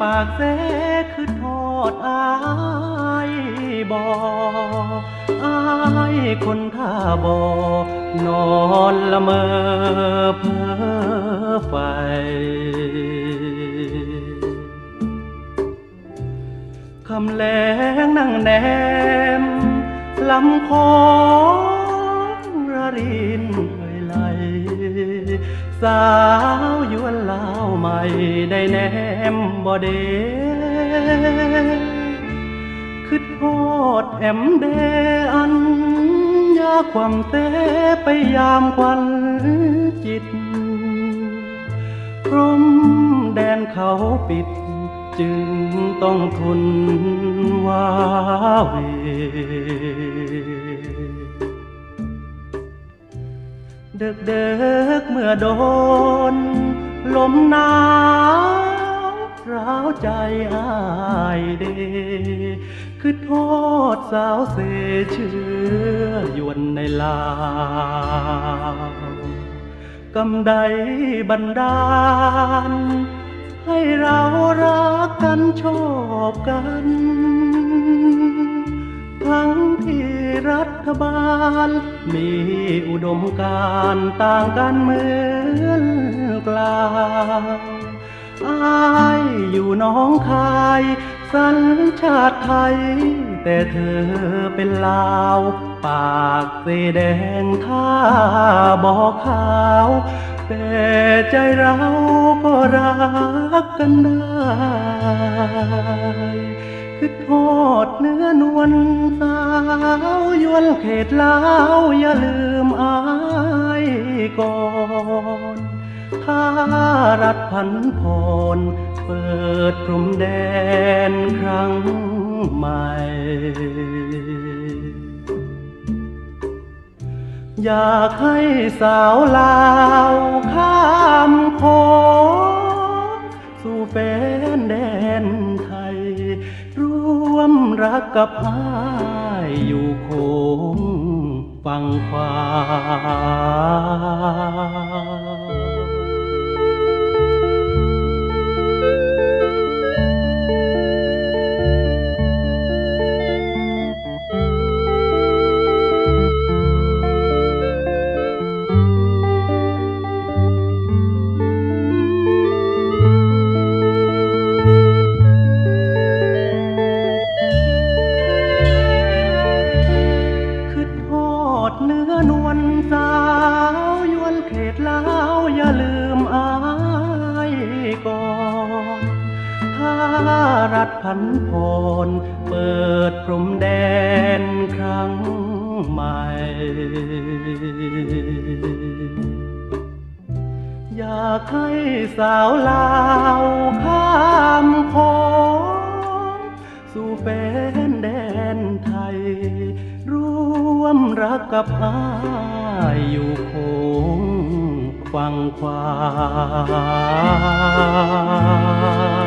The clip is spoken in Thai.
ปากเสคือโทษอายบออายคนท่าบอนอนละเมอเพ้อไฟคำแรงนั่งแนมลำคอระรินเคยไหลสา ได้แนมบ่เดคือโทษแอมเดอันยาความเตไปยามควันจิตพรมแดนเขาปิด จึงต้องทนว้าเวเดึกเดึกเมื่อโดน ลมหนาวร้าวใจอายเด คือโทษสาวเสเชื่อยวนในลาวกำใดบันดาล ให้เรารักกันชอบกัน ทั้งที่รัฐบาล มีอุดมการต่างกันเมือ อนกลางอายอยู่น้องคาย สัญชาติไทย แต่เธอเป็นลาว ปากสีแดงท่าบอกขาว แต่ใจเราก็รักกันได้คือโทษเนื้อนวลสาวยวนเขตลาว อย่าลืมอายก่อน ถ้ารัฐพันพรเปิดพรมแดนครั้งใหม่ อยากให้สาวลาวข้ามโขงสู่แฟนแดนไทย ร่วมรักกับอายอยู่โคงฟังควาาวอย่าลืมอายก่อน ถ้ารัฐพันพรเปิดพรมแดนครั้งใหม่ อยากให้สาวลาวข้ามโขงสู่แฟนแดนไทย ร่วมรักกับอายอยู่คง ฟังความ